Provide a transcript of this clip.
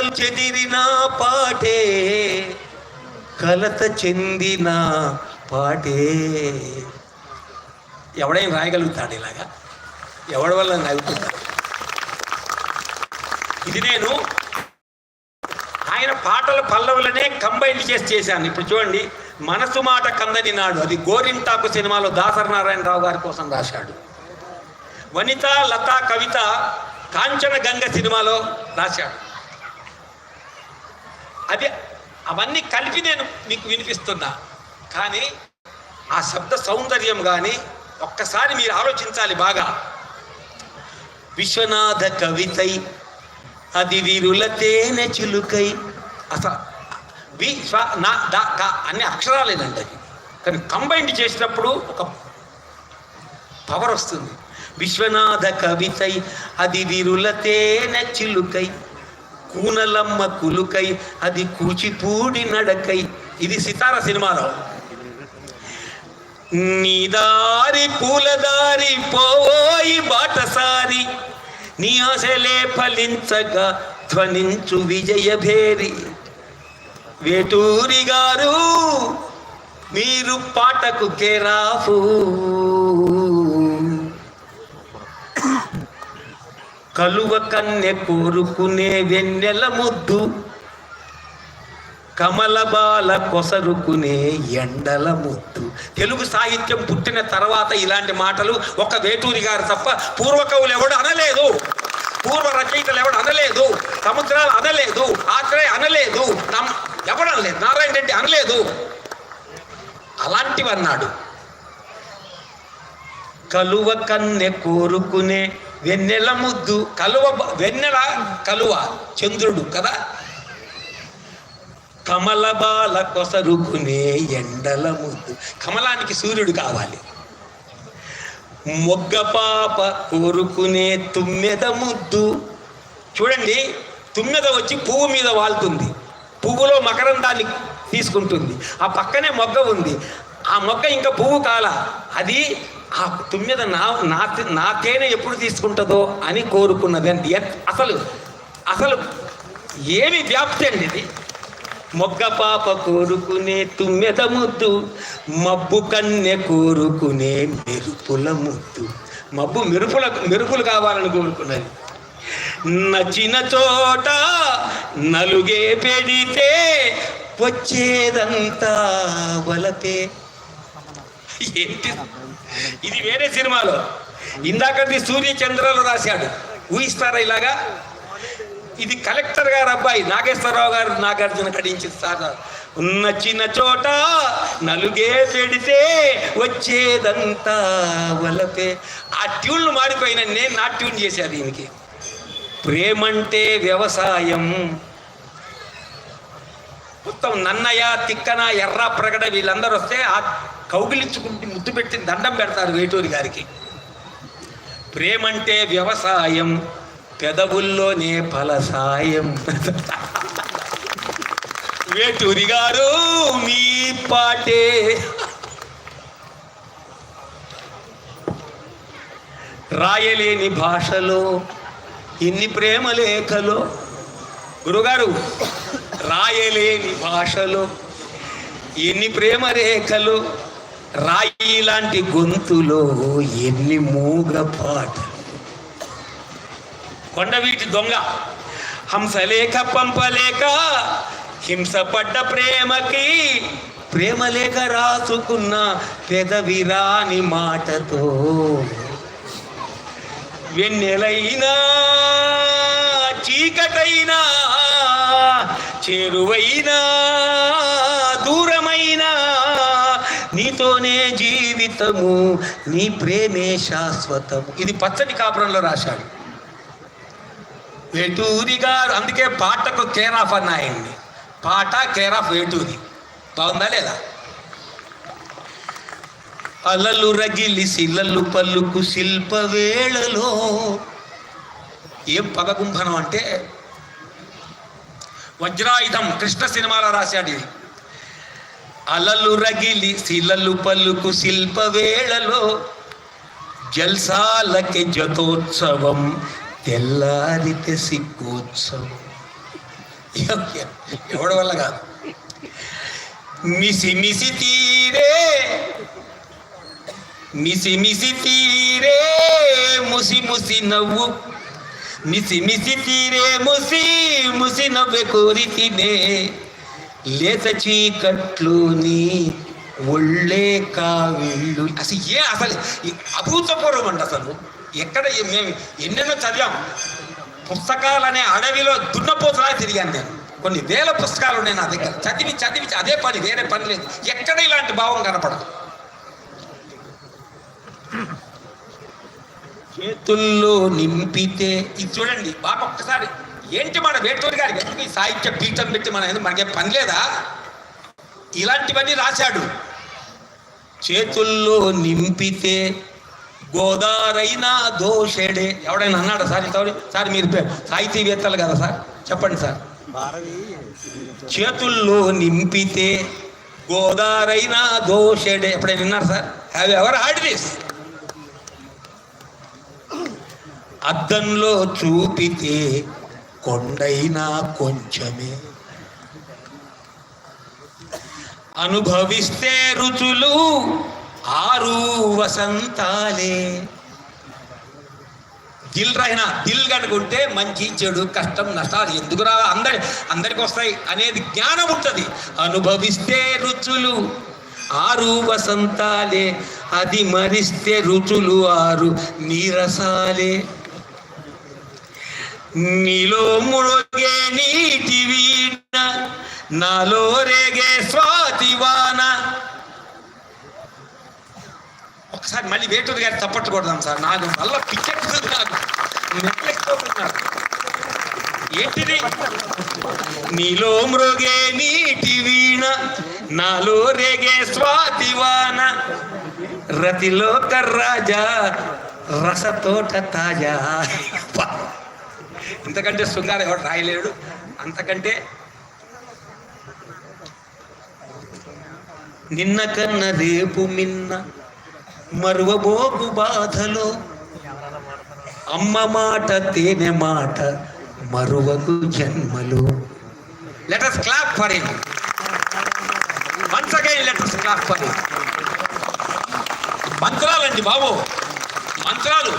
కలలు చెదిరిన పాటే కలత చెందిన పాటే. ఎవడైనా రాయగలుగుతాడు ఇలాగా? ఎవడి వల్ల నవ్వుతుంటాడు ఇది నేను ఆయన పాటల పల్లవులనే కంబైన్ చేసి చేశాను. ఇప్పుడు చూడండి మనసు మాట కందని నాడు అది గోరింటాకు సినిమాలో దాసరి నారాయణరావు గారి కోసం రాశాడు. వనిత లత కవిత కాంచన గంగ సినిమాలో రాశాడు. అది అవన్నీ కలిపి నేను మీకు వినిపిస్తున్నా. కానీ ఆ శబ్ద సౌందర్యం కానీ ఒక్కసారి మీరు ఆలోచించాలి బాగా. విశ్వనాథ కవితై అది వీరుల తేనె చిలుకై. అసలు విశ్వ నా ద క అన్ని అక్షరాలేనండి అది కానీ కంబైండ్ చేసినప్పుడు ఒక పవర్ వస్తుంది. విశ్వనాథ కవితై అది వీరుల తేనె చిలుకై. కూనలమ్మ కులుకై అది కూచిపూడి నడకై. ఇది సితార సినిమాలో. నీ దారి పూలదారి పోయి బాటసారి నీ ఆశలే ఫలించగా ధ్వనించు విజయభేరి వేటూరి గారు మీరు పాటకు కేరాఫు కలువ కన్నె కోరుకునే వెన్నెల ముద్దు. కమలబాల కొసరుకునే ఎండల ముద్దు. తెలుగు సాహిత్యం పుట్టిన తర్వాత ఇలాంటి మాటలు ఒక వేటూరి గారు తప్ప పూర్వకవులు ఎవడు అనలేదు. పూర్వ రచయితలు ఎవడు అనలేదు. సముద్రాలు అనలేదు. ఆశ్రయ అనలేదు. నమ్ ఎవడు అనలేదు? నారాయణ రెడ్డి అనలేదు. అలాంటివన్నాడు. కలువ కన్నె కోరుకునే వెన్నెల ముద్దు కలువ బ- వెన్నెల కలువ చంద్రుడు కదా? కమల బాల కొసరుకునే ఎండల ముద్దు. కమలానికి సూర్యుడు కావాలి. మొగ్గ పాప కోరుకునే తుమ్మెద ముద్దు. చూడండి తుమ్మెద వచ్చి పువ్వు మీద వాళ్తుంది. పువ్వులో మకరందాన్ని తీసుకుంటుంది. ఆ పక్కనే మొగ్గ ఉంది. ఆ మొగ్గ ఇంకా పువ్వు కాల. అది ఆ తుమ్మెద నా నా నా తేనె ఎప్పుడు తీసుకుంటుందో అని కోరుకున్నది అంటే అసలు అసలు ఏమి వ్యాప్తి అండి ఇది? మొగ్గ పాప కోరుకునే తుమ్మెద ముద్దు మబ్బు కన్నె కోరుకునే మెరుపుల ముద్దు. మబ్బు మెరుపుల మెరుపులు కావాలని కోరుకున్నది. నచ్చిన చోట నలుగే పెడితే వచ్చేదంతా వలపే ఏంటి? ఇది వేరే సినిమాలో. ఇందాకది సూర్య చంద్రలో రాశాడు. ఊహిస్తారా ఇలాగా? ఇది కలెక్టర్ గారు అబ్బాయి నాగేశ్వరరావు గారు నాగార్జున కడించి సార్. నచ్చిన చోట నలుగే పెడితే వచ్చేదంతా వలపే. ఆ ట్యూన్లు మారిపోయిన నేను నా ట్యూన్ చేశాను దీనికి. ప్రేమంటే వ్యవసాయం. మొత్తం నన్నయ్య తిక్కన ఎర్ర ప్రగడ వీళ్ళందరూ వస్తే ఆ కౌగిలించుకుంటే ముద్దు పెట్టి దండం పెడతారు వేటూరి గారికి. ప్రేమంటే వ్యవసాయం పెదవుల్లోనే ఫలసాయం వేటూరి గారు మీ పాటే. రాయలేని భాషలో ఎన్ని ప్రేమ లేఖలో. గురుగారు రాయలేని భాషలో ఎన్ని ప్రేమ రేఖలు రాయి లాంటి గొంతులో ఎన్ని మూగ పాటలు. కొండవీటి దొంగ హంసలేఖ పంపలేక హింసపడ్డ ప్రేమకి ప్రేమ లేఖ రాసుకున్న పెదవిరాని మాటతో వెన్నెలైనా చీకటైనా చేరువైనా దూరమైనా నీతోనే జీవితము నీ ప్రేమే శాశ్వతము. ఇది పచ్చని కాపురంలో రాశాడు. వేటూరి గారు అందుకే పాటకు కేర్ ఆఫ్ అన్నాయండి పాట కేర్ ఆఫ్ వేటూరి. బాగుందా లేదా? అలలు రగిలి శిలలు పలుకు శిల్ప వేళలో ఏం పదగుంభనం అంటే వజ్రాయుధం కృష్ణ సినిమాలో రాశాడు. ఇది అలలు రగిలి శిలలు పలుకు శిల్ప వేళలో జల్సాలకి జతోత్సవం తెల్లారితే సిగ్గోత్సవం. ఎవడ వల్ల కాదు. మిసి మిసి తీరే మిసి మిసి తీరే ముసి ముసి నవ్వు మిసి మిసి తీరే ముసి ముసి నవ్వే కోరి తినే. లేత చీకట్లోని ఒళ్ళే కావిళ్ళు. అసలు ఏ అసలు ఈ అభూతపూర్వం అండి అసలు. ఎక్కడ మేము ఎన్నెన్నో చదివాం. పుస్తకాలనే అడవిలో దున్నపోతలా తిరిగాను నేను. కొన్ని వేల పుస్తకాలు ఉన్నాయి నా దగ్గర. చదివి చదివి అదే పని వేరే పని లేదు. ఎక్కడ ఇలాంటి భావం కనపడదు. చేతుల్లో నింపితే ఇది చూడండి బాబు ఒక్కసారి ఏంటి మన వేటూరి గారి ఎందుకు ఈ సాహిత్య పీఠం పెట్టి మన మనకేం పని లేదా? ఇలాంటివన్నీ రాశాడు. చేతుల్లో నింపితే గోదారైనా దోషెడే. ఎవడైనా అన్నాడా సార్ ఇంతవరకు సార్? మీరు సాహితీవేత్తలు కదా సార్? చెప్పండి సార్. చేతుల్లో నింపితే గోదారైనా దోషెడే. ఎప్పుడైనా విన్నారు sir? Have ever heard this అద్దంలో చూపితే కొండైనా కొంచెమే. అనుభవిస్తే రుచులు ఆరు వసంతాలే. దిల్ రైనా దిల్ కనుకుంటే మంచి చెడు కష్టం నష్టాలు ఎందుకు రా అందరి అందరికి వస్తాయి అనేది జ్ఞానం ఉంటుంది. అనుభవిస్తే రుచులు ఆరు వసంతాలే. అది మరిస్తే రుచులు ఆరు నీరసాలే. నీలో మునగే నీటి వీణ నాలో రేగే స్వాతివాన ఒకసారి మళ్ళీ వేటూరు గారి తప్పట్టు కొడదాం సార్. నాకు వల్ల పిచ్చెక్కుతుంది నాకు. ఏంటిది? నీలో మృగే నీటి వీణ నాలో రేగే స్వాతివాన రతిలో కర్రాజా రసతోట తాజా. ఇంతకంటే శృంగారం ఎవడు రాయలేడు. అంతకంటే నిన్న కన్న రేపు మిన్న మరువబోకు బాధలో. అమ్మ మాట తేనె మాట మరువకు జన్మలు. Let clap for him once again let clap for him మంత్రాలండి బాబు. మంత్రాలు.